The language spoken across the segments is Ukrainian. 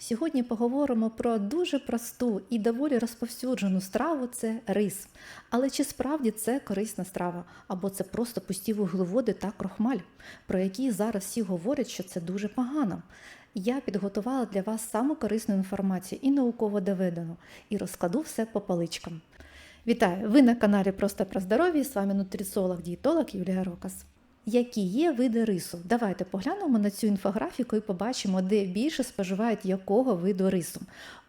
Сьогодні поговоримо про дуже просту і доволі розповсюджену страву це рис. Але чи справді це корисна страва, або це просто пусті вуглеводи та крохмаль, про які зараз всі говорять, що це дуже погано. Я підготувала для вас саму корисну інформацію і науково доведену, і розкладу все по паличкам. Вітаю! Ви на каналі Просто про здоров'я. З вами нутриціолог дієтолог Юлія Рокас. Які є види рису? Давайте поглянемо на цю інфографіку і побачимо, де більше споживають якого виду рису.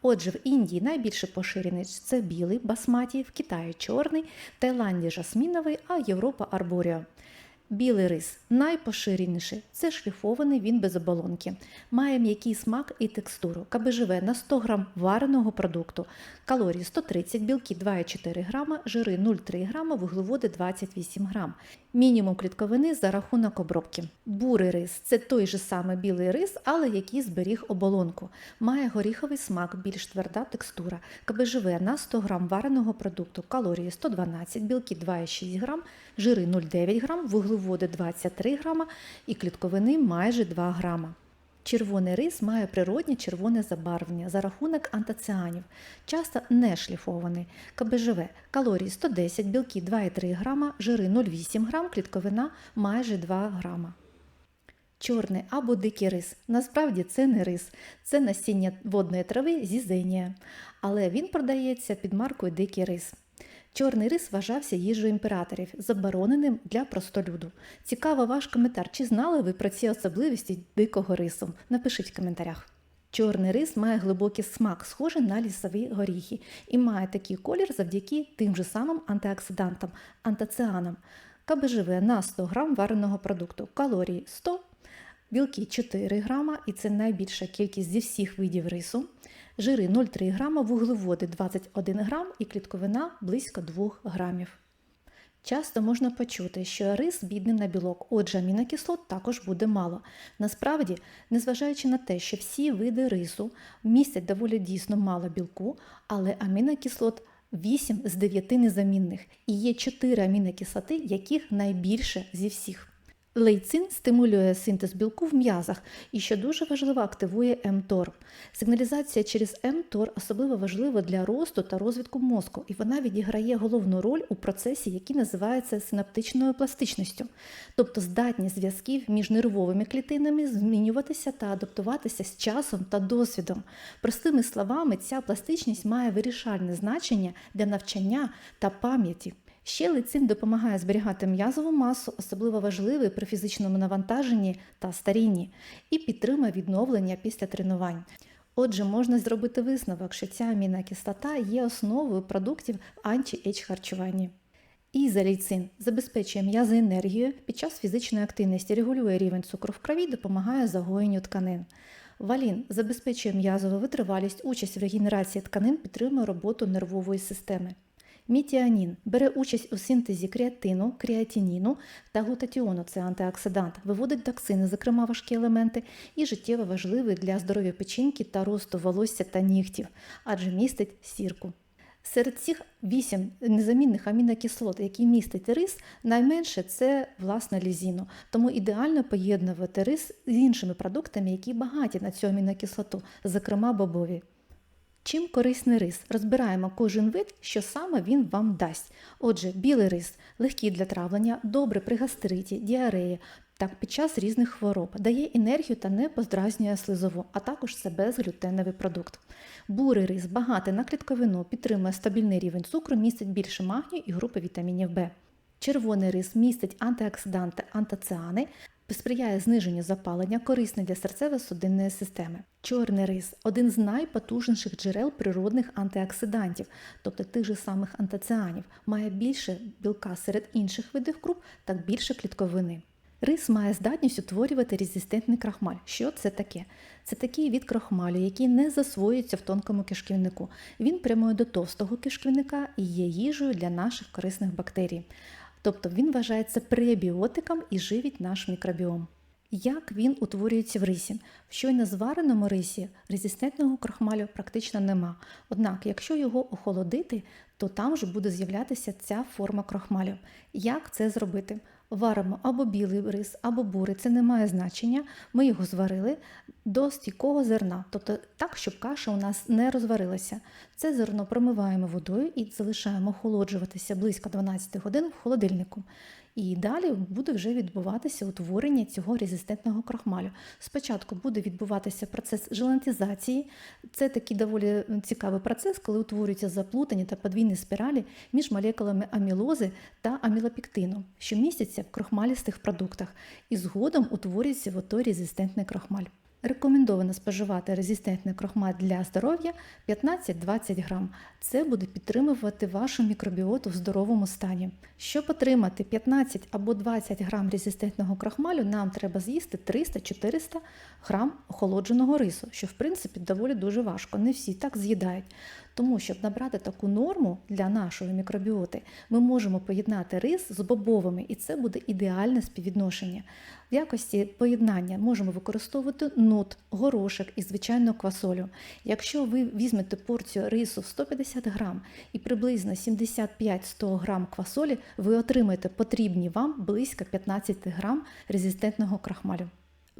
Отже, в Індії найбільше поширений це білий басматі, в Китаї чорний, в Таїланді жасміновий, а Європа арборіо. Білий рис найпоширеніший це шліфований він без оболонки. Має м'який смак і текстуру. КБЖВ на 100 г вареного продукту. Калорії 130, білки 2,4 г, жири 0,3 г, вуглеводи 28 г. Мінімум клітковини за рахунок обробки. Бурий рис це той же самий білий рис, але який зберіг оболонку. Має горіховий смак, більш тверда текстура. КБЖВ на 100 г вареного продукту. Калорії 112, білки 2,6 г, жири 0,9 г, вуглеводи 23 г і клітковини майже 2 г. Червоний рис має природнє червоне забарвлення за рахунок антоціанів, часто не шліфований. КБЖВ калорії 110, білки 2,3 г, жири 0,8 г, клітковина майже 2 г. Чорний або дикий рис. Насправді це не рис, це насіння водної трави зізенія, але він продається під маркою Дикий рис. Чорний рис вважався їжею імператорів, забороненим для простолюду. Цікаво ваш коментар, чи знали ви про ці особливості дикого рису? Напишіть в коментарях. Чорний рис має глибокий смак, схожий на лісові горіхи, і має такий колір завдяки тим же самим антиоксидантам, антоціанам. КБЖВ на 100 г вареного продукту, калорії 100 білки 4 грама, і це найбільша кількість зі всіх видів рису, жири 0,3 грама, вуглеводи 21 грам і клітковина близько 2 грамів. Часто можна почути, що рис бідний на білок, отже, амінокислот також буде мало. Насправді, незважаючи на те, що всі види рису містять доволі дійсно мало білку, але амінокислот 8 з 9 незамінних і є 4 амінокислоти, яких найбільше зі всіх. Лейцин стимулює синтез білку в м'язах і, що дуже важливо, активує МТОР. Сигналізація через МТОР особливо важлива для росту та розвитку мозку, і вона відіграє головну роль у процесі, який називається синаптичною пластичністю, тобто здатність зв'язків між нервовими клітинами змінюватися та адаптуватися з часом та досвідом. Простими словами, ця пластичність має вирішальне значення для навчання та пам'яті. Ще лецин допомагає зберігати м'язову масу, особливо важливий при фізичному навантаженні та старінні, і підтримує відновлення після тренувань. Отже, можна зробити висновок, що ця амінокислота є основою продуктів анті-ейдж харчування. Ізолейцин забезпечує м'язоенергію під час фізичної активності, регулює рівень цукру в крові, допомагає загоєнню тканин. Валін забезпечує м'язову витривалість, участь в регенерації тканин, підтримує роботу нервової системи. Мітіанін бере участь у синтезі креатину, креатиніну та глутатіону, це антиоксидант, виводить токсини, зокрема важкі елементи, і життєво важливий для здоров'я печінки та росту волосся та нігтів, адже містить сірку. Серед цих вісім незамінних амінокислот, які містить рис, найменше це власне лізіну. Тому ідеально поєднувати рис з іншими продуктами, які багаті на цю амінокислоту, зокрема бобові. Чим корисний рис? Розбираємо кожен вид, що саме він вам дасть. Отже, білий рис легкий для травлення, добре при гастриті, діареї, так під час різних хвороб, дає енергію та не поздразнює слизову, а також це безглютеновий продукт. Бурий рис багатий на клітковину, підтримує стабільний рівень цукру, містить більше магнію і групи вітамінів В. Червоний рис містить антиоксиданти, антоціани, сприяє зниженню запалення, корисний для серцево-судинної системи. Чорний рис один з найпотужніших джерел природних антиоксидантів, тобто тих же самих антоціанів, має більше білка серед інших видів круп та більше клітковини. Рис має здатність утворювати резистентний крахмаль. Що це таке? Це такий від крахмалю, який не засвоюється в тонкому кишківнику. Він прямує до товстого кишківника і є їжею для наших корисних бактерій. Тобто він вважається пребіотиком і живить наш мікробіом. Як він утворюється в рисі? В щойно звареному рисі резистентного крахмалю практично нема. Однак, якщо його охолодити, то там вже буде з'являтися ця форма крахмалю. Як це зробити? Варимо або білий рис, або бурий, це не має значення. Ми його зварили до стійкого зерна, тобто так, щоб каша у нас не розварилася. Це зерно промиваємо водою і залишаємо охолоджуватися близько 12 годин в холодильнику. І далі буде вже відбуватися утворення цього резистентного крахмалю. Спочатку буде відбуватися процес желантизації. Це такий доволі цікавий процес, коли утворюються заплутані та подвійні спіралі між молекулами амілози та амілопектину, що містяться в крохмалістих продуктах, і згодом утворюється в той резистентний крохмаль. Рекомендовано споживати резистентний крохмат для здоров'я 15-20 грам. Це буде підтримувати вашу мікробіоту в здоровому стані. Щоб отримати 15 або 20 грам резистентного крохмалю, нам треба з'їсти 300-400 грам охолодженого рису, що в принципі доволі дуже важко. Не всі так з'їдають. Тому, щоб набрати таку норму для нашої мікробіоти, ми можемо поєднати рис з бобовими, і це буде ідеальне співвідношення. В якості поєднання можемо використовувати нут, горошок і звичайну квасолю. Якщо ви візьмете порцію рису в 150 грам і приблизно 75-100 грам квасолі, ви отримаєте потрібні вам близько 15 грам резистентного крахмалю.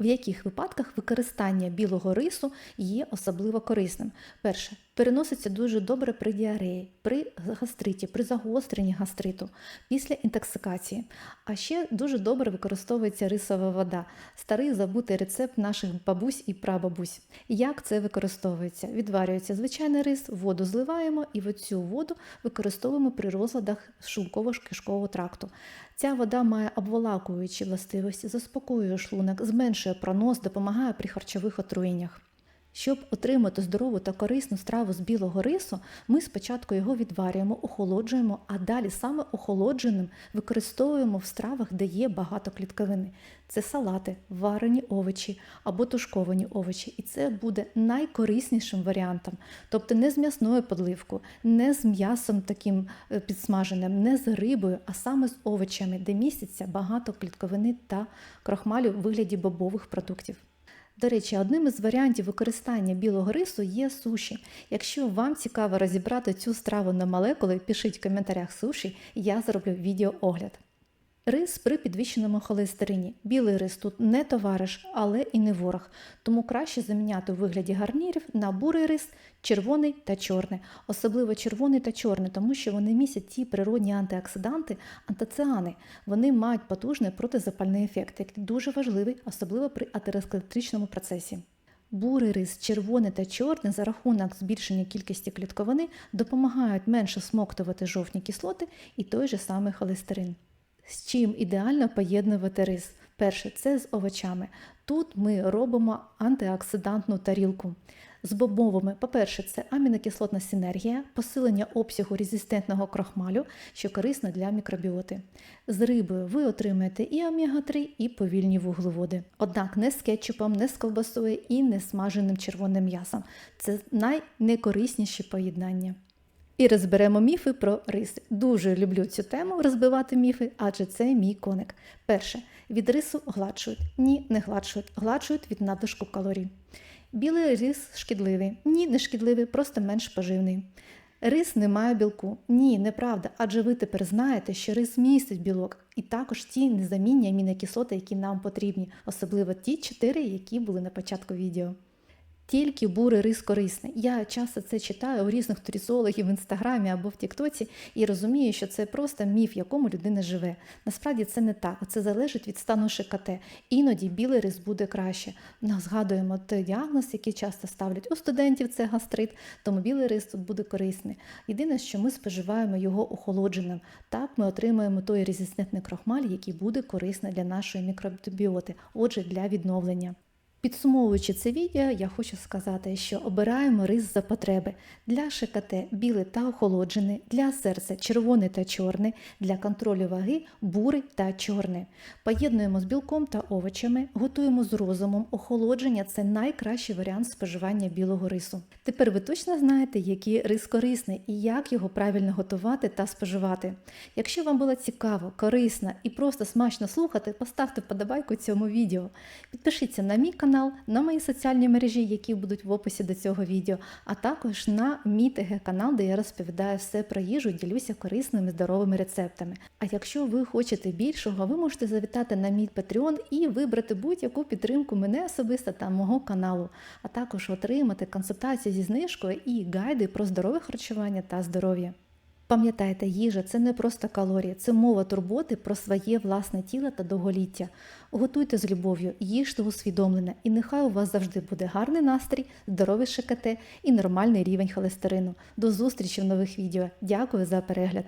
В яких випадках використання білого рису є особливо корисним? Перше, переноситься дуже добре при діареї, при гастриті, при загостренні гастриту, після інтоксикації. А ще дуже добре використовується рисова вода, старий забутий рецепт наших бабусь і прабабусь. Як це використовується? Відварюється звичайний рис, воду зливаємо і в цю воду використовуємо при розладах шлунково-кишкового тракту. Ця вода має обволакуючі властивості, заспокоює шлунок, зменшує пронос, допомагає при харчових отруєннях. Щоб отримати здорову та корисну страву з білого рису, ми спочатку його відварюємо, охолоджуємо, а далі саме охолодженим використовуємо в стравах, де є багато клітковини. Це салати, варені овочі або тушковані овочі. І це буде найкориснішим варіантом. Тобто не з м'ясною подливкою, не з м'ясом таким е, підсмаженим, не з рибою, а саме з овочами, де міститься багато клітковини та крохмалю в вигляді бобових продуктів. До речі, одним із варіантів використання білого рису є суші. Якщо вам цікаво розібрати цю страву на молекули, пишіть в коментарях суші, я зроблю відеоогляд. Рис при підвищеному холестерині. Білий рис тут не товариш, але і не ворог. Тому краще заміняти у вигляді гарнірів на бурий рис, червоний та чорний. Особливо червоний та чорний, тому що вони містять ті природні антиоксиданти, антоціани. Вони мають потужний протизапальний ефект, який дуже важливий, особливо при атеросклеротичному процесі. Бурий рис, червоний та чорний за рахунок збільшення кількості клітковини допомагають менше смоктувати жовтні кислоти і той же самий холестерин. З чим ідеально поєднувати рис? Перше, це з овочами. Тут ми робимо антиоксидантну тарілку. З бобовими, по-перше, це амінокислотна синергія, посилення обсягу резистентного крохмалю, що корисно для мікробіоти. З рибою ви отримаєте і омега-3, і повільні вуглеводи. Однак не з кетчупом, не з ковбасою і не смаженим червоним м'ясом. Це найнекорисніші поєднання. І розберемо міфи про рис. Дуже люблю цю тему розбивати міфи, адже це мій коник. Перше, від рису гладшують. Ні, не гладшують, гладшують від надлишку калорій. Білий рис шкідливий. Ні, не шкідливий, просто менш поживний. Рис не має білку. Ні, неправда, адже ви тепер знаєте, що рис містить білок, і також ті незамінні амінокислоти, які нам потрібні, особливо ті чотири, які були на початку відео. Тільки бурий рис корисний. Я часто це читаю у різних турізологів в інстаграмі або в Тіктоці і розумію, що це просто міф, якому людина живе. Насправді це не так. Це залежить від стану ШКТ. Іноді білий рис буде краще. Нас згадуємо той діагноз, який часто ставлять у студентів, це гастрит, тому білий рис тут буде корисний. Єдине, що ми споживаємо його охолодженим. Так ми отримаємо той резистентний крохмаль, який буде корисний для нашої мікробіоти, отже, для відновлення. Підсумовуючи це відео, я хочу сказати, що обираємо рис за потреби для ШКТ білий та охолоджений, для серця червоний та чорний, для контролю ваги бурий та чорний. Поєднуємо з білком та овочами, готуємо з розумом. Охолодження це найкращий варіант споживання білого рису. Тепер ви точно знаєте, який рис корисний і як його правильно готувати та споживати. Якщо вам було цікаво, корисно і просто смачно слухати, поставте вподобайку цьому відео. Підпишіться на мій канал телеграм-канал, на мої соціальні мережі, які будуть в описі до цього відео, а також на мій ТГ-канал, де я розповідаю все про їжу, ділюся корисними здоровими рецептами. А якщо ви хочете більшого, ви можете завітати на мій Patreon і вибрати будь-яку підтримку мене особисто та мого каналу, а також отримати консультації зі знижкою і гайди про здорове харчування та здоров'я. Пам'ятайте, їжа це не просто калорії, це мова турботи про своє власне тіло та довголіття. Готуйте з любов'ю, їжте усвідомлене, і нехай у вас завжди буде гарний настрій, здоровий ШКТ і нормальний рівень холестерину. До зустрічі в нових відео. Дякую за перегляд!